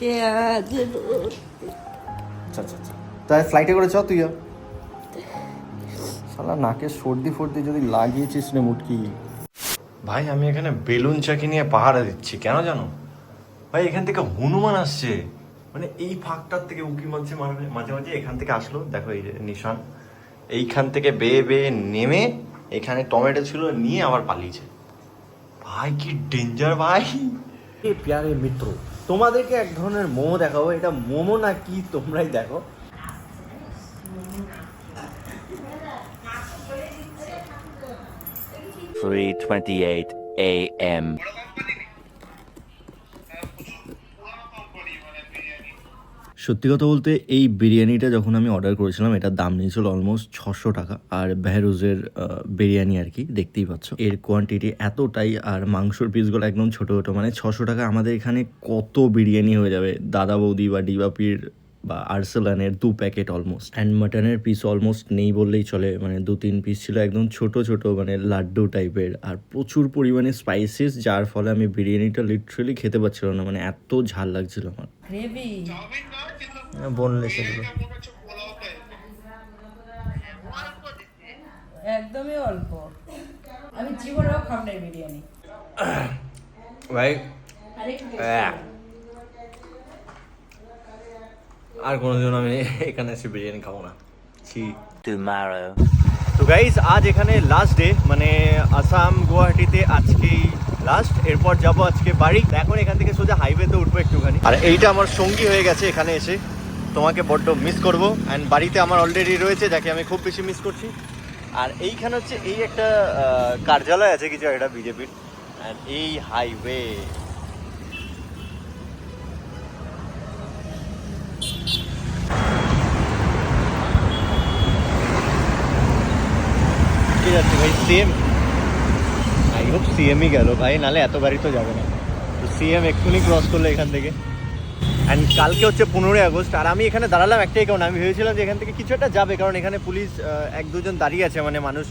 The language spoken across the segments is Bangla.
কে আজ আচ্ছা আচ্ছা আচ্ছা। তাই ফ্লাইটে করে চ তুইও। শালা নাকে সর্দি ফর্দি যদি লাগিয়েছিস রে মুটকি। ভাই আমি এখানে বেলুন চাকি নিয়ে পাহারা দিচ্ছি কেন জানো? ভাই এখান থেকে হনুমান আসছে। মানে এই ফাঁকটার থেকে উকি মাঝে মাঝে মাঝে। এখান থেকে আসলো দেখো এই নিশান। এইখান থেকে বেয়ে বেয়ে নেমে এখানে টমেটো ছিল নিয়ে আবার পালিয়েছে। ভাই কি ডেঞ্জার ভাই! এ প্যারে মিত্র তোমাদেরকে এক ধরনের মোমো দেখাবো এটা মোমো না কি তোমরাই দেখো 3:28 a.m. সত্যি কথা বলতে এই বিরিয়ানিটা যখন আমি অর্ডার করেছিলাম, এটার দাম নিয়েছিল অলমোস্ট ছশো টাকা। আর বেহরুজের বিরিয়ানি আর কি, দেখতেই পাচ্ছ। এর কোয়ান্টিটি এতটাই, আর মাংসর পিসগুলো একদম ছোটো ছোটো মানে ছশো টাকা আমাদের এখানে কত বিরিয়ানি হয়ে যাবে? দাদা বৌদি বা ডিবাপির বা আর্সেলানের দু প্যাকেট অলমোস্ট অ্যান্ড মাটনের পিস অলমোস্ট নেই বললেই চলে। মানে দু তিন পিস ছিল একদম ছোট ছোট মানে লাড্ডু টাইপের আর প্রচুর পরিমাণে স্পাইসেস যার ফলে আমি বিরিয়ানিটা লিটারেলি খেতে পারছিলাম না। মানে এত ঝাল লাগছিল আমার। গ্রেভি বনলে সেগুলো একদমই অল্প। আমি জীবনেও খাব বিরিয়ানি। ভাই আরেকটু আর কোনোদিন আমি এখানে এসে বিরিয়ানি খাব না। ছি। Tomorrow. তো গাইজ আজ এখানে লাস্ট ডে মানে আসাম গুয়াহাটিতে আজকেই লাস্ট এরপর যাব আজকে বাড়ি। এখন এখান থেকে সোজা হাইওয়েতে উঠবো একটুখানি। আর এইটা আমার সঙ্গী হয়ে গেছে এখানে এসে। তোমাকে বড্ড মিস করব। অ্যান্ড বাড়িতে আমার অলরেডি রয়েছে যাকে আমি খুব বেশি মিস করছি। আর এইখানে হচ্ছে এই একটা কার্যালয় আছে কিছু একটা বিজেপির। অ্যান্ড এই হাইওয়ে যাচ্ছে ভাই সিএম আই হোপ সিএমই গেল ভাই, নালে এত গাড়ি তো যাবে না। তো সিএম এক্ষুনি ক্রস করল এখান থেকে। অ্যান্ড কালকে হচ্ছে পনেরোই আগস্ট, আর আমি এখানে দাঁড়ালাম একটাই কারণ, আমি ভেবেছিলাম যে এখান থেকে কিছু একটা যাবে, কারণ এখানে পুলিশ এক দুজন দাঁড়িয়ে আছে মানে মানুষ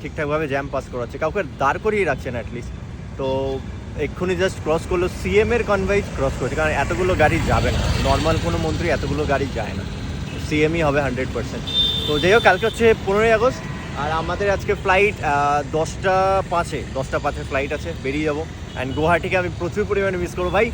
ঠিকঠাকভাবে জ্যাম পাস করাচ্ছে। কাউকে দাঁড় করিয়ে রাখছে না অ্যাটলিস্ট তো এক্ষুনি জাস্ট ক্রস করল সিএম এর কনভাইজ ক্রস করছে, কারণ এতগুলো গাড়ি যাবে না। নর্মাল কোনো মন্ত্রী এতগুলো গাড়ি যায় না। সিএমই হবে হান্ড্রেড পার্সেন্ট তো যাই হোক, কালকে হচ্ছে পনেরোই আগস্ট আর আমাদের আজকে ফ্লাইট দশটা পাঁচে দশটা পাঁচে ফ্লাইট আছে, বেরিয়ে যাব। অ্যান্ড গুয়াহাটিকে আমি প্রচুর পরিমাণে মিস করব। ভাই,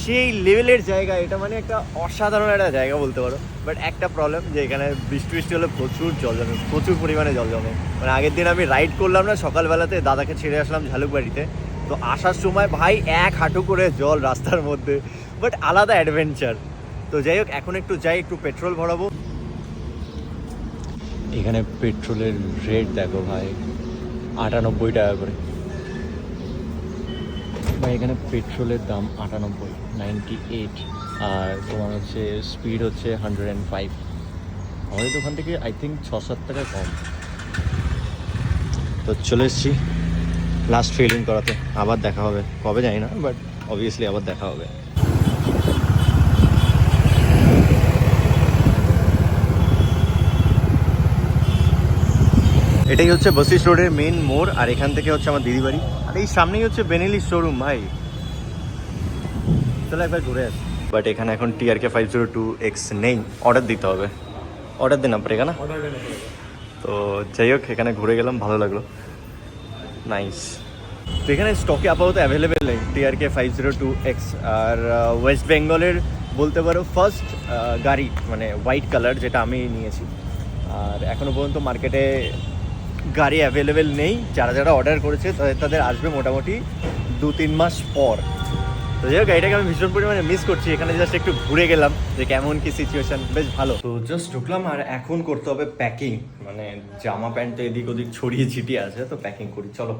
সেই লেভেলের জায়গা, এটা মানে একটা অসাধারণ একটা জায়গা বলতে পারো। বাট একটা প্রবলেম যে এখানে বৃষ্টি বৃষ্টি হলে প্রচুর জল জমে, প্রচুর পরিমাণে জল জমে। মানে আগের দিন আমি রাইড করলাম না, সকালবেলাতে দাদাকে ছেড়ে আসলাম ঝালুকবাড়িতে। তো আসার সময় ভাই এক হাঁটু করে জল রাস্তার মধ্যে। বাট আলাদা অ্যাডভেঞ্চার তো যাই হোক, এখন একটু যাই, একটু পেট্রোল ভরাবো। এখানে পেট্রোলের রেট দেখো ভাই, আটানব্বই টাকা করে। ভাই, এখানে পেট্রোলের দাম আটানব্বই নাইনটি এইট আর তোমার হচ্ছে স্পিড হচ্ছে হান্ড্রেড অ্যান্ড ফাইভ আমাদের দোকান থেকে আই থিঙ্ক ছ সাত টাকা কম। তো চলে এসেছি লাস্ট ফিলিং করাতে। আবার দেখা হবে। কবে জানি না বাট অবভিয়াসলি আবার দেখা হবে। এটাই হচ্ছে বসিস রোডের মেন মোড় আর এখান থেকে হচ্ছে আমার দিদি বাড়ি। আর এই সামনেই হচ্ছে বেনেলি শোরুম ভাই। চলো একবার ঘুরে আসি। বাট এখানে এখন TRK five zero two X নেই অর্ডার দিতে হবে। অর্ডার দিন পড়েগা না? তো যাই হোক এখানে ঘুরে গেলাম ভালো লাগল। নাইস তো এখানে স্টকে আপাতত অ্যাভেলেবেল নেই TRK five zero two X আর ওয়েস্ট বেঙ্গলের বলতে পারো ফার্স্ট গাড়ি মানে হোয়াইট কালার যেটা আমি নিয়েছি। আর এখনও পর্যন্ত মার্কেটে গাড়ি অ্যাভেলেবেল নেই, যারা যারা অর্ডার করেছে তাদের তাদের আসবে মোটামুটি দু তিন মাস পর। তো যাই হোক, গাড়িটাকে আমি ভীষণ পরিমাণে মিস করছি। এখানে জাস্ট একটু ঘুরে গেলাম যে কেমন কি সিচুয়েশন বেশ ভালো। তো জাস্ট ঢুকলাম আর এখন করতে হবে প্যাকিং মানে জামা প্যান্ট তো এদিক ওদিক ছড়িয়ে ছিটিয়ে আছে, তো প্যাকিং করি। চলো।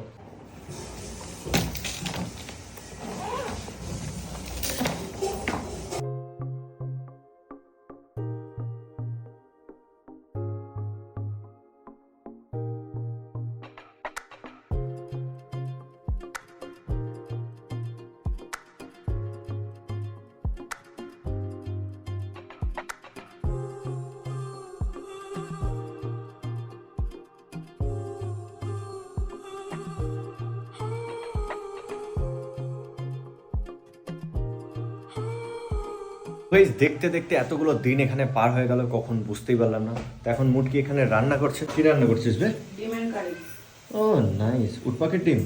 গাইস দেখতে দেখতে এতগুলো দিন এখানে পার হয়ে গেল কখন বুঝতেই পারলাম না। তো এখন মুটকি এখানে রান্না করছে। কি রান্না করছিস বে? ও নাইস উটপাখির ডিম?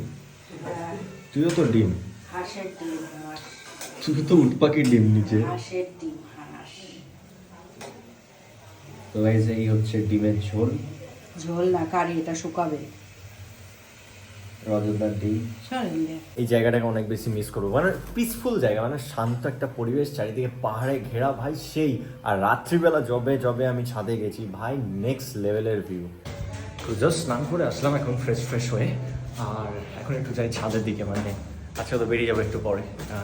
তুইও তো ডিম। হাঁসের ডিম হাঁস। তুই তো উটপাখির ডিম নিচে হাঁসের ডিম হাঁস। তো এই হচ্ছে ডিমের ঝোল। ঝোল না কারি এটা শুকাবে। রজতদার সরেলে এই জায়গাটাকে অনেক বেশি মিস করব। মানে পিসফুল জায়গা মানে শান্ত একটা পরিবেশ চারিদিকে পাহাড়ে ঘেরা। ভাই সেই। আর রাত্রিবেলা জবে জবে আমি ছাদে গেছি। ভাই নেক্সট লেভেলের ভিউ তো জাস্ট স্নান করে আসলাম এখন ফ্রেশ ফ্রেশ হয়ে। আর এখন একটু যাই ছাদের দিকে মানে আজকে তো বেরিয়ে যাব একটু পরে।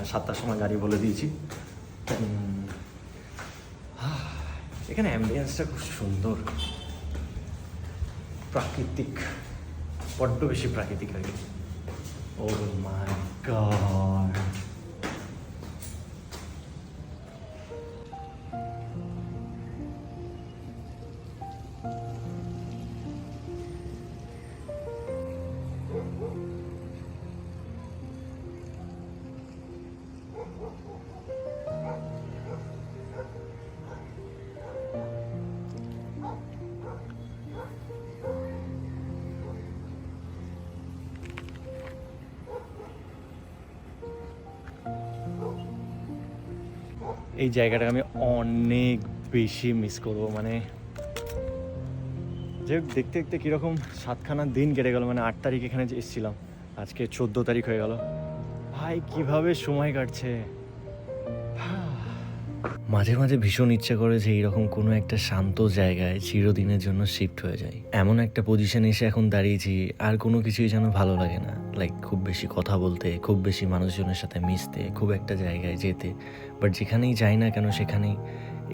সাতটার সময় গাড়ি বলে দিয়েছি। এখানে অ্যাম্বিয়েন্সটা খুব সুন্দর। প্রাকৃতিক। বড্ড বেশি প্রাকৃতিক হয়ে গেছে। ও মাই গড এই জায়গাটাকে আমি অনেক বেশি মিস করব মানে যে দেখতে দেখতে কীরকম সাতখানা দিন কেটে গেল মানে আট তারিখ এখানে এসেছিলাম, আজকে চোদ্দ তারিখ হয়ে গেল। ভাই, কীভাবে সময় কাটছে? মাঝে মাঝে ভীষণ ইচ্ছে করে যে এইরকম কোনো একটা শান্ত জায়গায় চিরদিনের জন্য শিফট হয়ে যায় এমন একটা পজিশন এসে এখন দাঁড়িয়েছি, আর কোনো কিছুই যেন ভালো লাগে না। লাইক খুব বেশি কথা বলতে, খুব বেশি মানুষজনের সাথে মিশতে, খুব একটা জায়গায় যেতে। বাট যেখানেই যাই না কেন, সেখানেই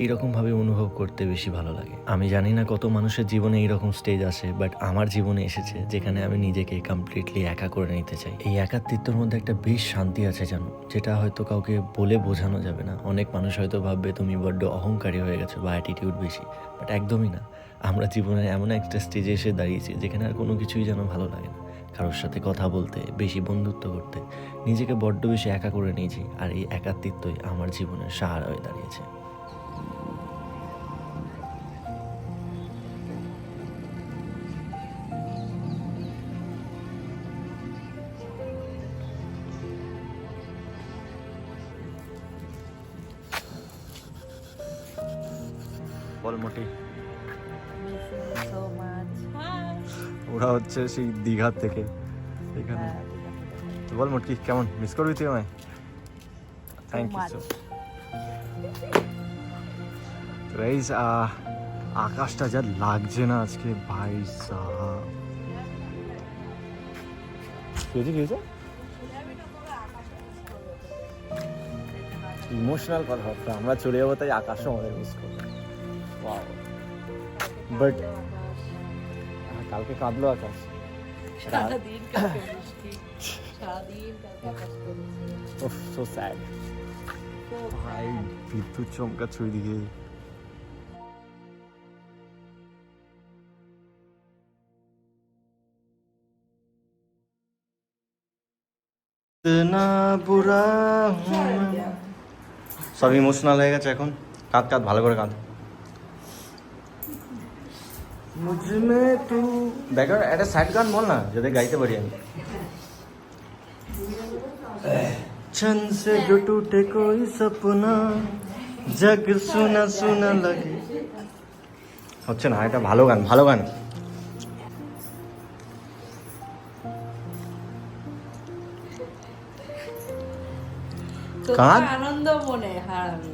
এইরকমভাবে অনুভব করতে বেশি ভালো লাগে। আমি জানি না কত মানুষের জীবনে এইরকম স্টেজ আসে বাট আমার জীবনে এসেছে, যেখানে আমি নিজেকে কমপ্লিটলি একা করে নিতে চাই। এই একাত্মিত্বর মধ্যে একটা বেশ শান্তি আছে জানো, যেটা হয়তো কাউকে বলে বোঝানো যাবে না। অনেক মানুষ হয়তো ভাববে তুমি বড্ড অহংকারী হয়ে গেছো বা অ্যাটিটিউড বেশি বাট একদমই না। আমরা জীবনে এমন একটা স্টেজে এসে দাঁড়িয়েছি, যেখানে আর কোনো কিছুই যেন ভালো লাগে না। কারোর সাথে কথা বলতে, বেশি বন্ধুত্ব করতে, নিজেকে বড্ড বেশি একা করে নিয়েছি, আর এই একাত্মিত্বই আমার জীবনের সাহারা হয়ে দাঁড়িয়েছে। ওরা হচ্ছে সেই দীঘা থেকে এখানে। তো বল মোটকি কেমন? মিস করবি তুই আমায়? থ্যাংক ইউ সো গাইস আকাশটা যা লাগছে না আজকে ভাই হয়েছে কি হয়েছে ইমোশনাল কথাবার্তা আমরা চলে যাব তাই আকাশও আমাদের মিস করবে। বাট কালকে কাঁদলো আকাশ। সো স্যাড ভাই বিদ্যুৎ চমকাচ্ছে ওইদিকে। সব ইমোশনাল হয়ে গেছে এখন। কাঁদ কাঁদ ভালো করে কাঁদ। মুঝমে তু ব্যাকগ্রাউন্ড একটা স্যাড গান বল না যাতে গাইতে পারি আমি छन से जो टूटे कोई सपना जग सुना सुना लगे হচ্ছে না এটা ভালো গান ভালো গান তোর কাঁদ? আনন্দ মনে হারামি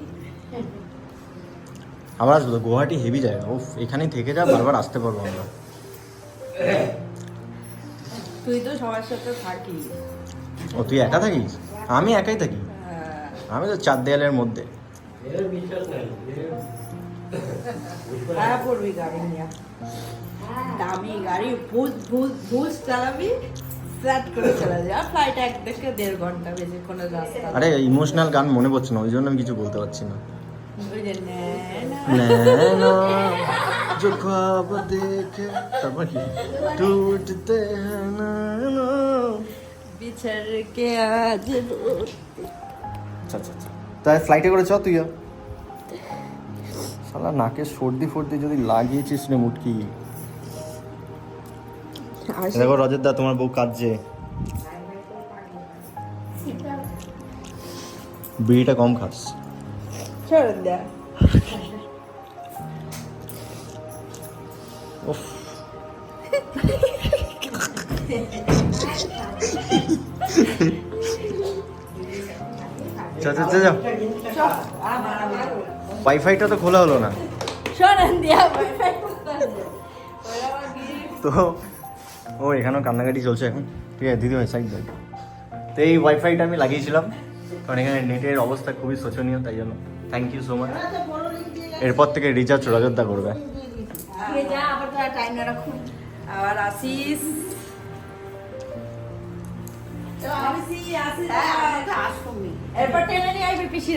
আমরা আসব গুয়াহাটি হেভি জায়গা। উফ এখানেই থেকে যা বারবার আসতে পারব আমরা। তুই তো সবার সাথে থাকিস। ও তুই একা থাকিস? আমি একাই থাকি? হ্যাঁ। আমি তো চার দেয়ালের মধ্যে। ভাড়া পড়বি গাড়ি নিয়ে। দামি গাড়ি ভুজ ভুজ ভুজ চালাবি ফ্ল্যাট করে চলে যা। ফ্লাইট এক থেকে দেড় ঘণ্টা বেশিক্ষণের রাস্তা। আরে ইমোশনাল গান মনে পড়ছে না ওই জন্য আমি কিছু বলতে পারছি না। ওই যে ন্যানা। नैना जो ख्वाब देखे তারপর কি टूटते हैं नैना বিছার কে আজ রোদ আচ্ছা আচ্ছা আচ্ছা তাই ফ্লাইটে করে চ তুইও শালা নাকে সর্দি ফর্দি যদি লাগিয়েছিস রে মুটকি দেখো রজত দা তোমার বউ কাঁদছে বিড়িটা কম খাস দেয়া উফ চল চল চল ওয়াইফাইটা তো খোলা হলো না। তো ও এখানেও কান্নাকাটি চলছে এখন। ঠিক আছে দিদি ভাই সাইড তো এই ওয়াইফাইটা আমি লাগিয়েছিলাম। কারণ এখানে নেটের অবস্থা খুবই শোচনীয় তাই জন্য। থ্যাংক ইউ সো মাচ এরপর থেকে রিচার্জ রজতদা করবে। আর আসিস এরপর টেনে নিয়ে আসবি পিসি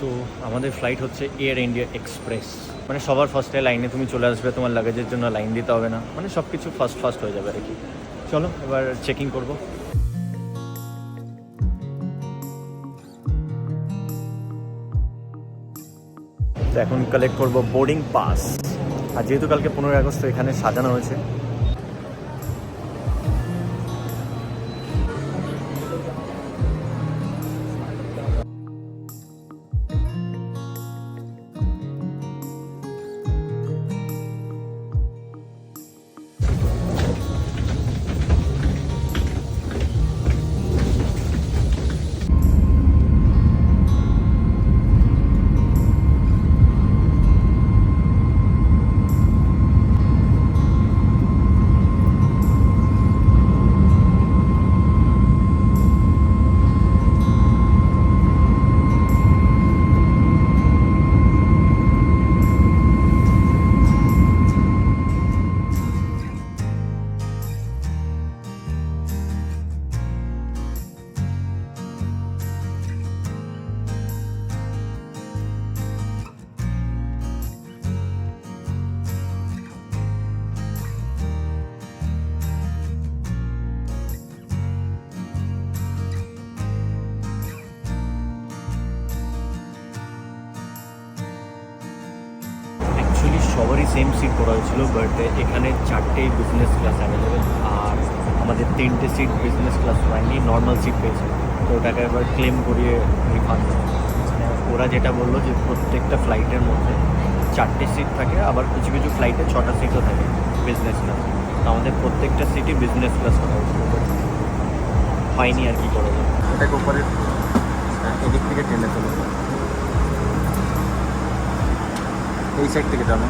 তো আমাদের ফ্লাইট হচ্ছে এয়ার ইন্ডিয়া এক্সপ্রেস মানে সবার ফার্স্টে লাইনে তুমি চলে আসবে, তোমার লাগেজের জন্য লাইন দিতে হবে না। মানে সব কিছু ফার্স্ট ফার্স্ট হয়ে যাবে আর কি। চলো, এবার চেকিং করব। এখন কালেক্ট করব বোর্ডিং পাস আর যেহেতু কালকে পনেরোই আগস্ট এখানে সাজানো হয়েছে। সবারই সেম সিট করা হয়েছিল বাট এখানে চারটেই বিজনেস ক্লাস অ্যাভেলেবেল আর আমাদের তিনটে সিট বিজনেস ক্লাস হয়নি নর্মাল সিট পেয়েছে। তো ওটাকে এবার ক্লেম করিয়ে রিফান্ড মানে ওরা যেটা বলল যে প্রত্যেকটা ফ্লাইটের মধ্যে চারটে সিট থাকে, আবার কিছু কিছু ফ্লাইটে ছটা সিটও থাকে বিজনেস ক্লাস তো আমাদের প্রত্যেকটা সিটই বিজনেস ক্লাস করা হয়েছিল হয়নি আর কি করা যায়। ওটাকে উপরে এদিক থেকে টেনে তোলো। এই সাইড থেকে টানো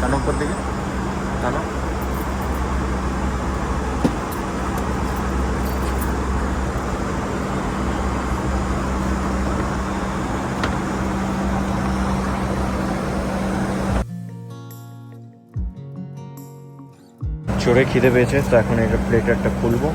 টানো উপর দিকে টানো চড়ে খিদে পেয়েছে তো এখন এটা প্লেটারটা খুলবো।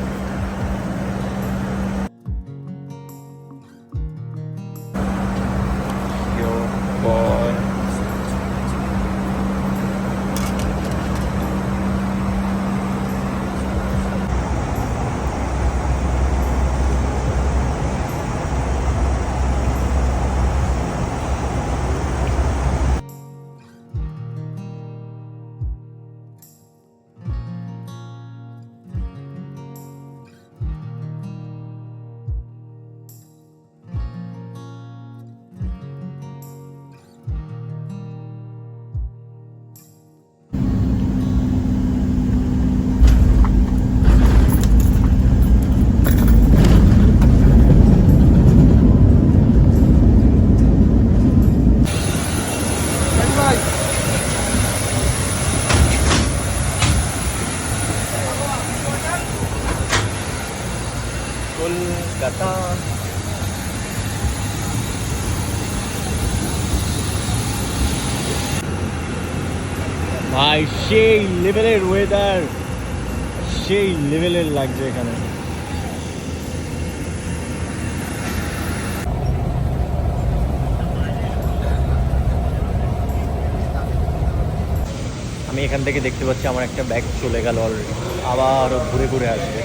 ভাই সেই লেভেলের ওয়েদার সেই লেভেলের লাগছে এখানে। এখান থেকে দেখতে পাচ্ছি আমার একটা ব্যাগ চলে গেল অলরেডি আবার ঘুরে ঘুরে আসবে।